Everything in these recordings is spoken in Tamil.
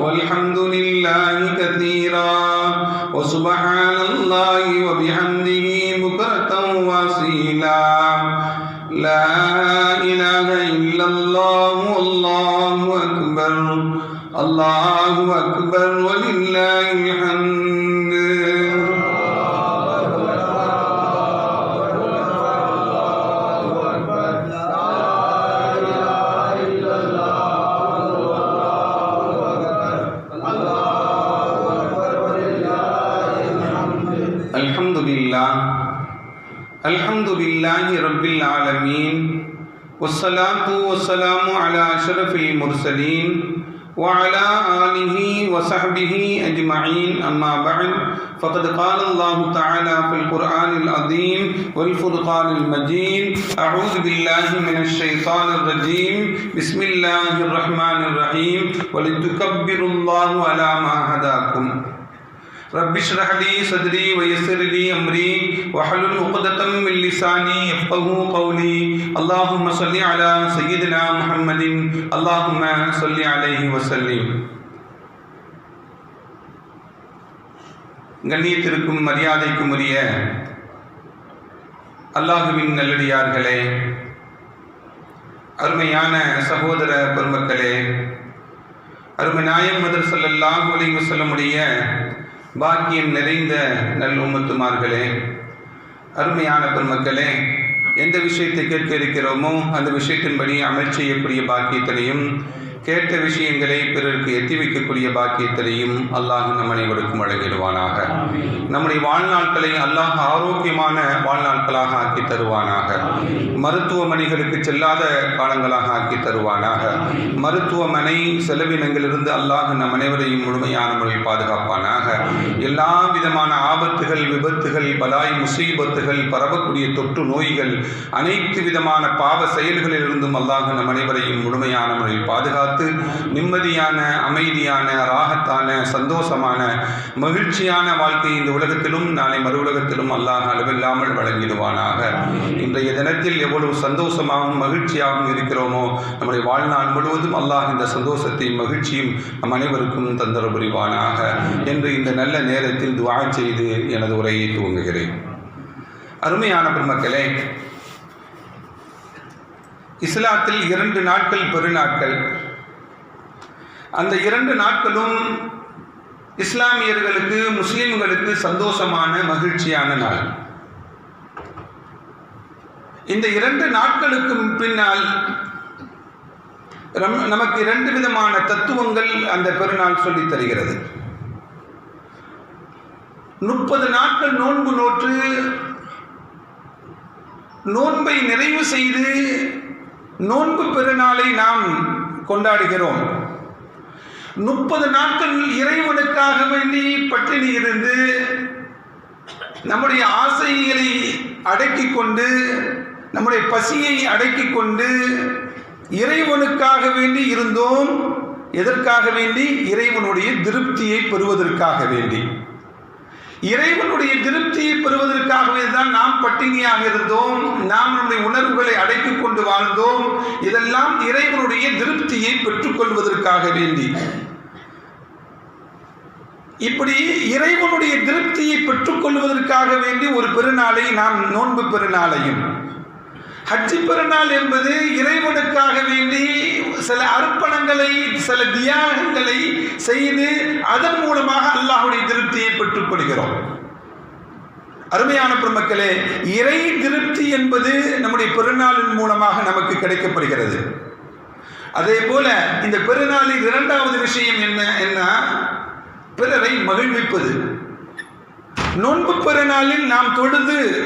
والحمد لله لله الحمد لله رب العالمين والصلاة والسلام على أشرف المرسلين وعلى آله وصحبه أجمعين أما بعد فقد قال الله تعالى في القرآن العظيم والفرقان المجيد أعوذ بالله من الشيطان الرجيم بسم الله الرحمن الرحيم ولتكبروا الله على ما هداكم رب اشرح لي صدري ويسر لي امري واحلل عقدة من لساني يفقهوا قولي اللهم صل على سيدنا محمد اللهم صل عليه وسلم கண்ணியத்திற்கும் மரியாதைக்கும் உரிய அல்லாஹுவின் நல்லடியார்களே அருமையான சகோதர பெருமக்களே அருமை நாயம் மதர் ஸல்லல்லாஹு அலைஹி வஸல்லமுடைய பாக்கியம் நிறைந்த நல் உம்மத்துமார்களே அருமையான பெருமக்களே எந்த விஷயத்தை கேட்க இருக்கிறோமோ அந்த விஷயத்தின்படி அமல் செய்யக்கூடிய பாக்கியத்திலையும் கேட்ட விஷயங்களை பிறருக்கு எத்தி வைக்கக்கூடிய பாக்கியத்திலையும் அல்லாஹ் நம் அனைவருக்கும் வழங்கிடுவானாக நம்முடைய வாழ்நாட்களை அல்லாஹ் ஆரோக்கியமான வாழ்நாட்களாக ஆக்கி தருவானாக. மருத்துவமனைகளுக்கு செல்லாத காலங்களாக ஆக்கி தருவானாக. மருத்துவமனை செலவினங்களிலிருந்து அல்லாஹ் நம் அனைவரையும் முழுமையான முறையில் பாதுகாப்பானாக. எல்லா விதமான ஆபத்துகள் விபத்துகள் பலாய் முசீபத்துகள் பரவக்கூடிய தொற்று நோய்கள் அனைத்து விதமான பாவ செயல்களிலிருந்தும் அல்லாஹ் நம் அனைவரையும் முழுமையான முறையில் பாதுகாத்து நிம்மதியான அமைதியான ராகத்தான சந்தோஷமான மகிழ்ச்சியான வாழ்க்கை இந்த உலகத்திலும் நாளை மறு உலகத்திலும் அல்லாஹ் அளவில்லாமல் வழங்கிடுவானாக. இன்றைய தினத்தில் எவ்வளவு சந்தோஷமாகவும் மகிழ்ச்சியாகவும் இருக்கிறோமோ நம்முடைய வாழ்நாள் முழுவதும் அல்லாஹ் இந்த சந்தோஷத்தையும் மகிழ்ச்சியும் நம் அனைவருக்கும் தந்தர புரிவானாக என்று இந்த நல்ல நேரத்தில் துவா செய்து எனது உரையை துவங்குகிறேன். அருமையான பெருமக்களே இஸ்லாத்தில் இரண்டு நாட்கள் பெருநாட்கள். அந்த இரண்டு நாட்களும் இஸ்லாமியர்களுக்கு முஸ்லிம்களுக்கு சந்தோஷமான மகிழ்ச்சியான நாள். இந்த இரண்டு நாட்களுக்கு பின்னால் ரம்- நமக்கு இரண்டு விதமான தத்துவங்கள் அந்த பெருநாள் சொல்லி தருகிறது. முப்பது நாட்கள் நோன்பு நோற்று நோன்பை நிறைவு செய்து நோன்பு பெருநாளை நாம் கொண்டாடுகிறோம். முப்பது நாட்கள் இறைவனுக்காக வேண்டி பட்டினி இருந்து நம்முடைய ஆசைகளை அடக்கிக் கொண்டு நம்முடைய பசியை அடக்கிக் கொண்டு இறைவனுக்காக வேண்டி இருந்தோம். எதற்காக வேண்டி? இறைவனுடைய திருப்தியை பெறுவதற்காக வேண்டி. இறைவனுடைய திருப்தியை பெறுவதற்காகவே தான் நாம் பட்டினியாக இருந்தோம். நாம் நம்முடைய உணர்வுகளை அடைத்துக் கொண்டு வாழ்ந்தோம். இதெல்லாம் இறைவனுடைய திருப்தியை பெற்றுக்கொள்வதற்காக வேண்டி. இப்படி இறைவனுடைய திருப்தியை பெற்றுக்கொள்வதற்காக வேண்டி ஒரு பெருநாளை நாம் நோன்பு பெருநாளையும். ஹஜ்ஜி பெருநாள் என்பது இறைவனுக்காக வேண்டி சில அர்ப்பணங்களை சில தியாகங்களை செய்து அதன் மூலமாக அல்லாஹுடைய திருப்தி பெற்றுக்கொள்கிறோம் அருமையான பெருமக்களே இறை திருப்தி என்பது நம்முடைய பெருநாளின் மூலமாக நமக்கு கிடைக்கப்படுகிறது. அதே போல இந்த பெருநாளின் இரண்டாவது விஷயம் என்ன என்ன? பிறரை மகிழ்விப்பது. நோன்பு பெருநாளில் நாம் தொழுது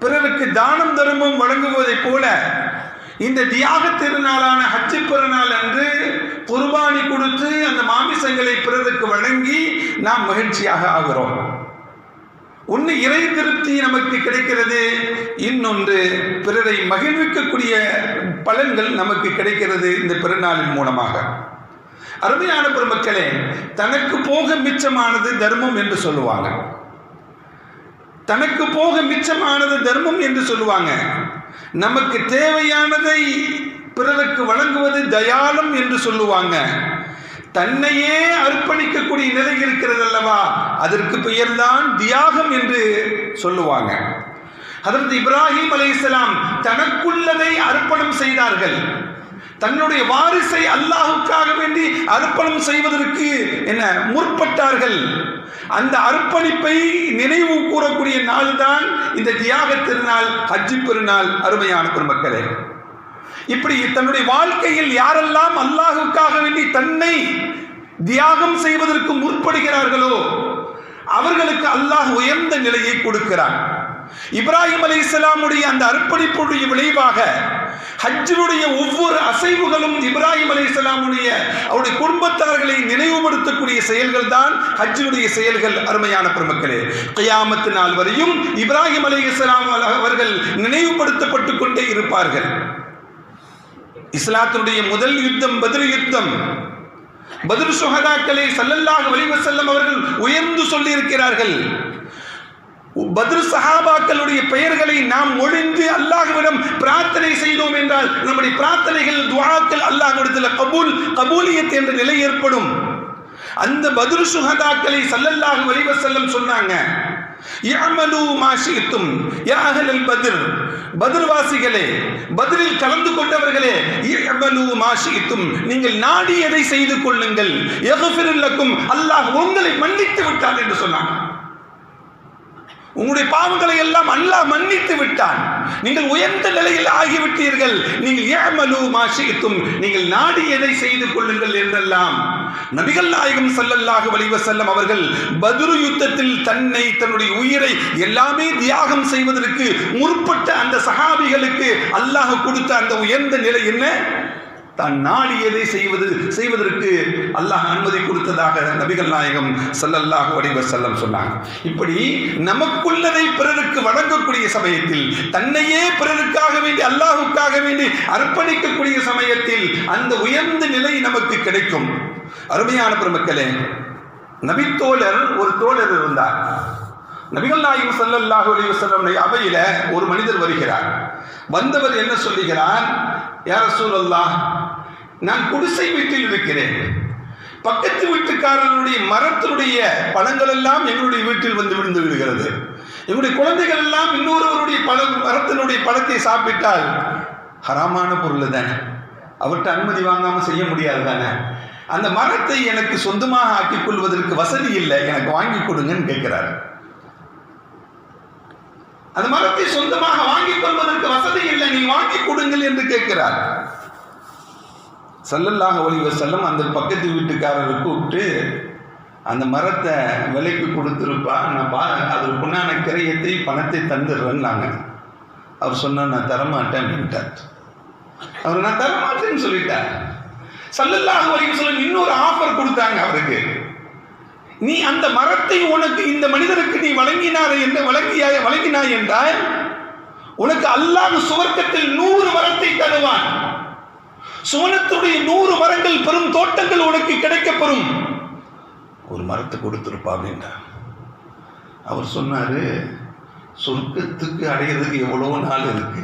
பிறருக்கு தானம் தர்மம் வழங்குவதைப் போல இந்த தியாக திருநாளான ஹஜ்ஜி பெருநாள் அன்று குர்பானி கொடுத்து அந்த மாமிசங்களை பிறருக்கு வழங்கி நாம் மகிழ்ச்சியாக ஆகிறோம். ஒன்று இறை திருப்தி நமக்கு கிடைக்கிறது இன்னொன்று பிறரை மகிழ்விக்கக்கூடிய பலன்கள் நமக்கு கிடைக்கிறது இந்த பெருநாளின் மூலமாக. அருமையான பெருமக்களே தனக்கு போக மிச்சமானது தர்மம் என்று சொல்லுவாங்க. தனக்கு போக மிச்சமானது தர்மம் என்று சொல்லுவாங்க. நமக்கு தேவையானதை பிறருக்கு வழங்குவது தயாளம் என்று சொல்லுவாங்க. தன்னையே அர்ப்பணிக்கக்கூடிய நிலை இருக்கிறது அல்லவா? அதற்கு பெயர்தான் தியாகம் என்று சொல்லுவாங்க. அதற்கு இப்ராஹிம் அலைஹிஸ்ஸலாம் தனக்குள்ளதை அர்ப்பணம் செய்தார்கள். தன்னுடைய வாரிசை அல்லாஹுக்காக வேண்டி அர்ப்பணம் செய்வதற்கு என்ன முற்பட்டார்கள். அந்த அர்ப்பணிப்பை நினைவு கூறக்கூடிய நாள் தான் இந்த தியாக திருநாள் ஹஜ்ஜி பெருநாள் அருமையான பெருமக்களே. இப்படி தன்னுடைய வாழ்க்கையில் யாரெல்லாம் அல்லாஹுக்காக வேண்டி தன்னை தியாகம் செய்வதற்கு முற்படுகிறார்களோ அவர்களுக்கு அல்லாஹ் உயர்ந்த நிலையை கொடுக்கிறான். இப்ராஹிம் அலி இஸ்லாமுடைய அந்த அர்ப்பணிப்புடைய விளைவாக ஹஜ்ஜினுடைய ஒவ்வொரு அசைவுகளும் இப்ராஹிம் அலி இஸ்லாமுடைய அவருடைய குடும்பத்தார்களை நினைவுபடுத்தக்கூடிய செயல்கள் தான் ஹஜ்ஜினுடைய செயல்கள் அருமையான பெருமக்களே. கையாமத்து நாள் வரையும் இப்ராஹிம் அலி இஸ்லாம் அவர்கள் நினைவுபடுத்தப்பட்டு கொண்டே இருப்பார்கள். இஸ்லாத்தினுடைய முதல் யுத்தம் பதில் யுத்தம். பதில் சுகதாக்களை சல்லல்லாக அலைஹி அவர்கள் உயர்ந்து சொல்லியிருக்கிறார்கள். பத்ரு சஹாபாக்களுடைய பெயர்களை நாம் ஒழிந்து அல்லாஹ்விடம் பிரார்த்தனை செய்தோம் என்றால் நம்முடைய பிரார்த்தனைகள் துவாக்கள் அல்லாஹ்விடத்தில் கபூல் கபூலியத் என்ற நிலை ஏற்படும். அந்த பத்ரு சுஹதாக்களை சல்லல்லாஹு அலைஹி வஸல்லம் சொன்னாங்க யஅமலு மாஷித்தும் ஷி'தும் பத்ர். பத்ர்வாசிகளே பத்ரில் கலந்து கொண்டவர்களே யஅமலு மா நீங்கள் நாடியதை செய்து கொள்ளுங்கள். யக்ஃபிருல்லக்கும் அல்லாஹ் உங்களை மன்னித்து விட்டான் என்று சொன்னாங்க. உங்களுடைய பாவங்களை எல்லாம் அல்லாஹ் மன்னித்து விட்டான். நீங்கள் உயர்ந்த நிலையில் ஆகிவிட்டீர்கள். நீங்கள் ஏமலு மாஷித்தும் நீங்கள் நாடி எதை செய்து கொள்ளுங்கள் என்றெல்லாம். நபிகள் நாயகம் ஸல்லல்லாஹு வலிவ செல்லம் அவர்கள் பதுரு யுத்தத்தில் தன்னை தன்னுடைய உயிரை எல்லாமே தியாகம் செய்வதற்கு முற்பட்ட அந்த சஹாபிகளுக்கு அல்லாஹ் கொடுத்த அந்த உயர்ந்த நிலை என்ன? தான் நாடியதை செய்வது செய்வதற்கு அல்லாஹ் அனுமதி கொடுத்ததாக நபிகள் நாயகம் சல்லல்லாஹு வடிவ செல்லம் சொன்னாங்க. இப்படி நமக்குள்ளதை பிறருக்கு வழங்கக்கூடிய சமயத்தில் தன்னையே பிறருக்காக வேண்டி அல்லாஹுக்காக வேண்டி அர்ப்பணிக்கக்கூடிய சமயத்தில் அந்த உயர்ந்த நிலை நமக்கு கிடைக்கும். அருமையான பெருமக்களே நபித்தோழர் ஒரு தோழர் இருந்தார். நபிகள் நாயகம் சல்லல்லாஹு அலைஹி வஸல்லம் அவையில் ஒரு மனிதர் வருகிறார். வந்தவர் என்ன சொல்லுகிறார்? யார் சூழல்லா நான் குடிசை வீட்டில் இருக்கிறேன். பக்கத்து வீட்டுக்காரனுடைய மரத்தினுடைய பழங்கள் எல்லாம் எங்களுடைய வீட்டில் வந்து விழுந்து விடுகிறது. எங்களுடைய குழந்தைகள் எல்லாம் இன்னொருவருடைய பழ மரத்தினுடைய பழத்தை சாப்பிட்டால் ஹராமான பொருள் தானே. அவர்கிட்ட அனுமதி வாங்காமல் செய்ய முடியாது தானே. அந்த மரத்தை எனக்கு சொந்தமாக ஆக்கிக் கொள்வதற்கு வசதி இல்லை. எனக்கு வாங்கி கொடுங்கன்னு கேட்கிறார். அந்த மரத்தை சொந்தமாக வாங்கிக் கொள்வதற்கு வசதி இல்லை. நீ வாங்கி கொடுங்கள் என்று கேட்கிறார். சல்லல்லாஹ் ஒளிவ செல்லம் அந்த பக்கத்து வீட்டுக்காரரை கூப்பிட்டு அந்த மரத்தை விலைக்கு கொடுத்துருப்பா நான் பா அதுக்கு உண்டான கிரயத்தை பணத்தை தந்துடுறேன்னாங்க. அவர் சொன்னார் நான் தரமாட்டேன் அப்படின்ட்டார். அவர் நான் தரமாட்டேன்னு சொல்லிட்டார். சல்லல்லாஹ் ஒளிவ செல்லம் இன்னொரு ஆஃபர் கொடுத்தாங்க அவருக்கு. நீ அந்த மரத்தை உனக்கு இந்த மனிதருக்கு நீ வழங்கினார் என்று வழங்கியாய் வழங்கினாய் என்றால் உனக்கு அல்லாஹ் சுவர்க்கத்தில் நூறு மரத்தை தருவான். சுவனத்துடைய நூறு மரங்கள் பெரும் தோட்டங்கள் உனக்கு கிடைக்கப்பெறும். ஒரு மரத்தை கொடுத்துருப்பா அப்படின்றார் அவர் சொன்னாரு சொர்க்கத்துக்கு அடையிறதுக்கு எவ்வளோ நாள் இருக்கு.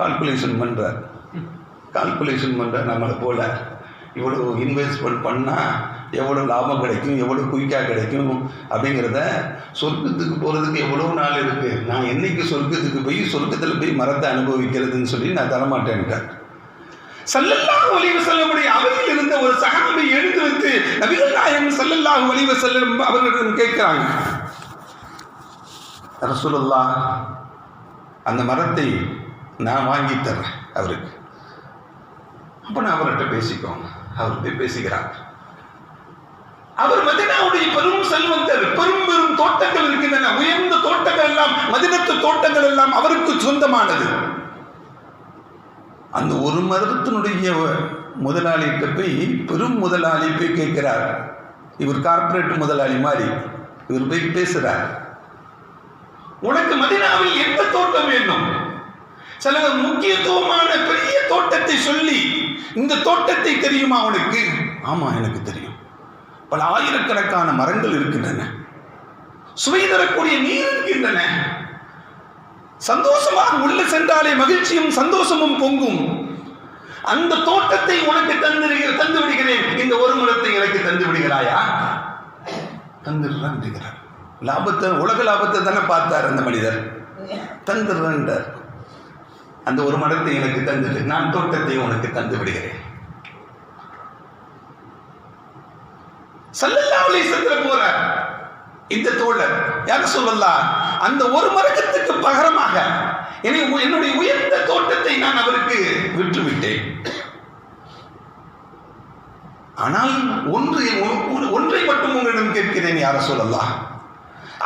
கால்குலேஷன் பண்ணுறார் கால்குலேஷன் பண்றார் நம்மளை போல. இவ்வளோ இன்வெஸ்ட்மெண்ட் பண்ணால் எவ்வளோ லாபம் கிடைக்கும் எவ்வளோ குயிக்காக கிடைக்கும் அப்படிங்கிறத சொர்க்கத்துக்கு போகிறதுக்கு எவ்வளோ நாள் இருக்குது நான் என்றைக்கு சொர்க்கத்துக்கு போய் சொர்க்கத்தில் போய் மரத்தை அனுபவிக்கிறதுன்னு சொல்லி நான் தரமாட்டேன்ட்டார். சல்லல்லாஹு அலைஹி வஸல்லமுடைய அவையில் இருந்த ஒரு சஹாபி எழுந்து வந்து நபிகள் நாயகம் சல்லல்லாஹு அலைஹி வஸல்லம் அவர்களிடம் கேட்கிறாங்க. ரசூலுல்லாஹ் அந்த மரத்தை நான் வாங்கி தர்றேன் அவருக்கு. அப்போ நான் அவர்கிட்ட பேசிக்கோங்க. அவர் போய் அவர் மதினாவுடைய பெரும் செல்வந்தர் பெரும் பெரும் தோட்டங்கள் இருக்கின்றன. உயர்ந்த தோட்டங்கள் எல்லாம் மதினத்து தோட்டங்கள் எல்லாம் அவருக்கு சொந்தமானது. அந்த ஒரு மதத்தினுடைய முதலாளிகிட்ட போய் பெரும் முதலாளி போய் கேட்கிறார். இவர் கார்ப்பரேட் முதலாளி மாதிரி. இவர் போய் பேசுகிறார் உனக்கு மதினாவில் எந்த தோட்டம் வேண்டும் சில முக்கியத்துவமான பெரிய தோட்டத்தை சொல்லி இந்த தோட்டத்தை தெரியுமா உனக்கு? ஆமா எனக்கு தெரியும். பல ஆயிரக்கணக்கான மரங்கள் இருக்கின்றன. சுவை தரக்கூடிய நீர் இருக்கின்றன. சந்தோஷமாக உள்ள சென்றாலே மகிழ்ச்சியும் சந்தோஷமும் பொங்கும். அந்த தோட்டத்தை உனக்கு தந்து தந்து விடுகிறேன் இந்த ஒரு மரத்தை எனக்கு தந்து விடுகிறாயா தந்துடுறான் லாபத்தை உலக லாபத்தை தானே பார்த்தார் அந்த மனிதர். தந்துடுறார் அந்த ஒரு மரத்தை எனக்கு தந்துடு. நான் தோட்டத்தை உனக்கு தந்து விடுகிறேன் சல்லல்லா அலி சந்திர போற இந்த தோழர் யார் சொல்லலாம் அந்த ஒரு மரகத்துக்கு பகரமாக என்னை என்னுடைய உயர்ந்த தோட்டத்தை நான் அவருக்கு விட்டுவிட்டேன் ஆனால் ஒன்று ஒன்றை மட்டும் உங்களிடம் கேட்கிறேன் யார சொல்லலாம்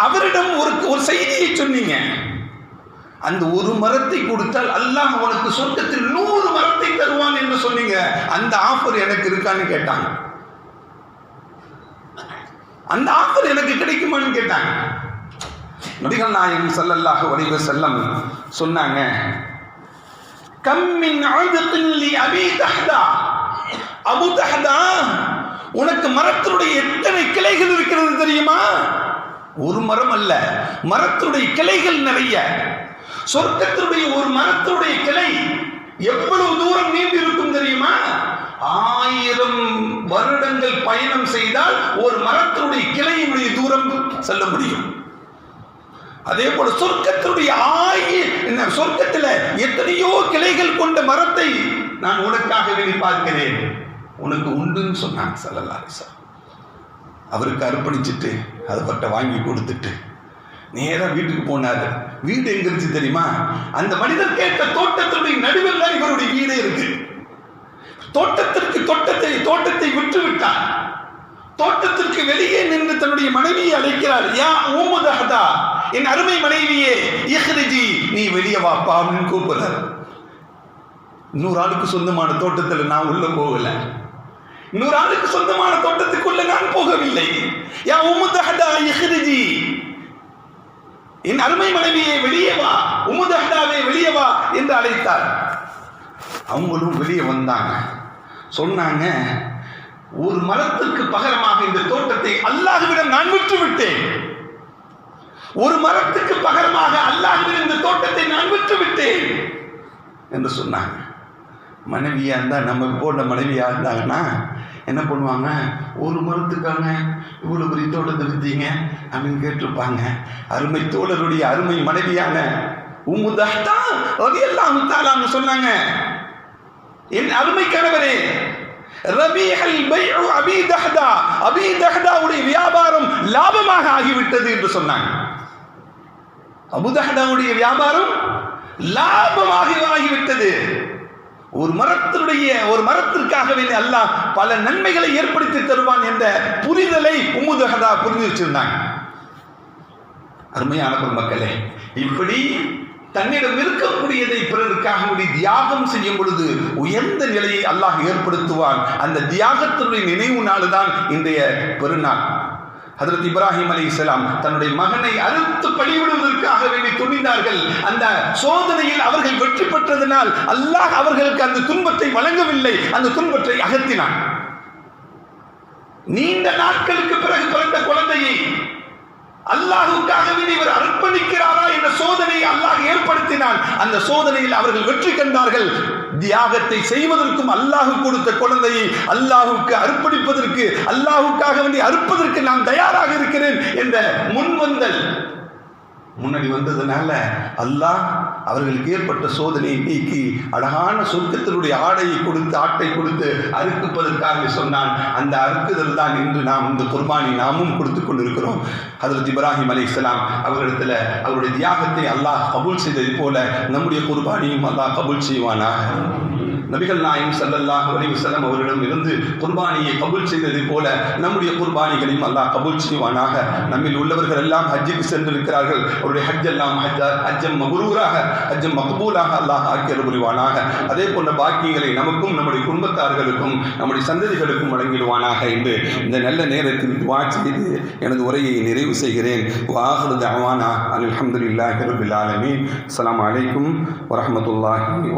அவரிடம் ஒரு ஒரு செய்தியை சொன்னீங்க. அந்த ஒரு மரத்தை கொடுத்தால் அல்லாஹ் உனக்கு சொர்க்கத்தில் நூறு மரத்தை தருவான் என்று சொன்னீங்க. அந்த ஆஃபர் எனக்கு இருக்கான்னு கேட்டாங்க. அந்த ஆஃபர் எனக்கு கிடைக்குமான்னு கேட்டாங்க. நபிகள் நாயகம் சல்லல்லாஹு வடிவ செல்லம் சொன்னாங்க கம்மின் ஆழ்தத்தின் அபி தஹ்தா. அபு தஹ்தா உனக்கு மரத்தினுடைய எத்தனை கிளைகள் இருக்கிறது தெரியுமா? ஒரு மரம் அல்ல மரத்தினுடைய கிளைகள் நிறைய. சொர்க்கத்தினுடைய ஒரு மரத்தினுடைய கிளை எவ்வளவு தூரம் நீண்டு இருக்கும் தெரியுமா? ஆயிரம் வருடங்கள் பயணம் செய்தால் ஒரு மரத்தினுடைய கிளையினுடைய தூரம் செல்ல முடியும். அதே போல சொர்க்கத்தினுடைய ஆயிரம் என்ன சொர்க்கத்தில் எத்தனையோ கிளைகள் கொண்ட மரத்தை நான் உனக்காக வேண்டி பார்க்கிறேன். உனக்கு உண்டுன்னு சொன்னாங்க சல்லல்லாரிசா அவருக்கு அர்ப்பணிச்சுட்டு அதை பட்ட வாங்கி கொடுத்துட்டு நேராக வீட்டுக்கு போனார். வீடு எங்க இருந்துச்சு தெரியுமா? அந்த மனிதர் கேட்ட தோட்டத்தினுடைய நடுவில் தான் இவருடைய வீடே இருக்குது தோட்டத்திற்கு தோட்டத்தை தோட்டத்தை விட்டு விட்டார் தோட்டத்திற்கு வெளியே நின்று தன்னுடைய மனைவியை அழைக்கிறார். யா ஊமுதஹதா என் அருமை மனைவியே இஹ்ரிஜி நீ வெளியே வாப்பா அப்படின்னு கூப்பிடுறார். இன்னொரு ஆளுக்கு சொந்தமான தோட்டத்தில் நான் உள்ள போகல. இன்னொரு ஆளுக்கு சொந்தமான தோட்டத்துக்குள்ள நான் போகவில்லை. யா உமுதஹதா இஹ்ரிஜி என் அருமை மனைவியை வெளியே வா உமுதஹதாவே வெளியே வா என்று அழைத்தார். அவங்களும் வெளியே வந்தாங்க. சொன்னாங்க ஒரு மரத்திற்கு பகரமாக இந்த தோட்டத்தை அல்லாஹ்விடம் நான் விட்டு விட்டேன் ஒரு மரத்துக்கு பகரமாக அல்லாஹ்விடம் இந்த தோட்டத்தை நான் விட்டு விட்டேன் என்று சொன்னாங்க. மனைவியா இருந்தா நம்ம போன்ற மனைவியா இருந்தாங்கன்னா என்ன பண்ணுவாங்க? ஒரு மரத்துக்காங்க இவ்வளவு பெரிய தோட்டத்தை வித்தீங்க. அப்படின்னு கேட்டிருப்பாங்க. அருமை தோழருடைய அருமை மனைவியான உமுதஹ்தா சொன்னாங்க. என் அருமை கணவரே ரபீஹல் பைஉ அபீ தஹ்தா. வியாபாரம் லாபமாக ஆகிவிட்டது என்று சொன்னாங்க. அபுதஹதாவுடைய வியாபாரம் லாபமாக ஆகிவிட்டது. ஒரு மரத்தினுடைய ஒரு மரத்திற்காகவே அல்லாஹ் பல நன்மைகளை ஏற்படுத்தி தருவான் என்ற புரிதலை உமுதகதா புரிந்து வச்சிருந்தாங்க. அருமையான மக்களே இப்படி தன்னிடம் இருக்கக்கூடியதை பிறருக்காக வேண்டி தியாகம் செய்யும் பொழுது உயர்ந்த நிலையை அல்லாஹ் ஏற்படுத்துவான். அந்த தியாகத்தினுடைய நினைவு நாளுதான் இன்றைய பெருநாள். ஹதரத் இப்ராஹிம் அலி இஸ்லாம் தன்னுடைய மகனை அறுத்து பழிவிடுவதற்காக வேண்டி துணிந்தார்கள். அந்த சோதனையில் அவர்கள் வெற்றி பெற்றதனால் அல்லாஹ் அவர்களுக்கு அந்த துன்பத்தை வழங்கவில்லை. அந்த துன்பத்தை அகற்றினான். நீண்ட நாட்களுக்கு பிறகு பிறந்த குழந்தையை அல்லாஹுக்காகவே இவர் அர்ப்பணிக்கிறாரா என்ற சோதனையை அல்லாஹ் ஏற்படுத்தினான். அந்த சோதனையில் அவர்கள் வெற்றி கண்டார்கள். தியாகத்தை செய்வதற்கும் அல்லாஹு கொடுத்த குழந்தையை அல்லாஹுக்கு அர்ப்பணிப்பதற்கு அல்லாஹுக்காக வேண்டி அறுப்பதற்கு நான் தயாராக இருக்கிறேன் என்ற முன்வந்தல் முன்னாடி வந்ததுனால அல்லாஹ் அவர்களுக்கு ஏற்பட்ட சோதனையை நீக்கி அழகான சொர்க்கத்தினுடைய ஆடையை கொடுத்து ஆட்டை கொடுத்து அறுக்குப்பதற்காக சொன்னான். அந்த அறுக்குதல் தான் இன்று நாம் இந்த குர்பானி நாமும் கொடுத்து கொண்டிருக்கிறோம். ஹதரத் இப்ராஹிம் அலி இஸ்லாம் அவர்களிடத்தில் அவருடைய தியாகத்தை அல்லாஹ் கபூல் செய்தது போல நம்முடைய குர்பானியும் அல்லாஹ் கபூல் செய்வானாக. நபிகள் நாயம் சல்லல்லாஹ் அலைஹி வஸல்லம் அவர்களிடம் இருந்து குர்பானியை கபூல் செய்தது போல நம்முடைய குர்பானிகளையும் அல்லாஹ் கபூல் செய்வானாக. நம்மில் உள்ளவர்கள் எல்லாம் ஹஜ்ஜுக்கு சென்றிருக்கிறார்கள். அவருடைய ஹஜ் எல்லாம் ஹஜ்ஜம் மகுரூராக ஹஜ்ஜம் மகபூலாக அல்லாஹ் ஆக்கியர் புரிவானாக. அதே போன்ற பாக்கியங்களை நமக்கும் நம்முடைய குடும்பத்தார்களுக்கும் நம்முடைய சந்ததிகளுக்கும் வழங்கிடுவானாக என்று இந்த நல்ல நேரத்தில் துவா செய்து எனது உரையை நிறைவு செய்கிறேன். வாஹரு தவானா அல்ஹம்துலில்லாஹி ரபில் ஆலமீன். அஸ்ஸலாமு அலைக்கும் வரஹ்மத்துல்லாஹி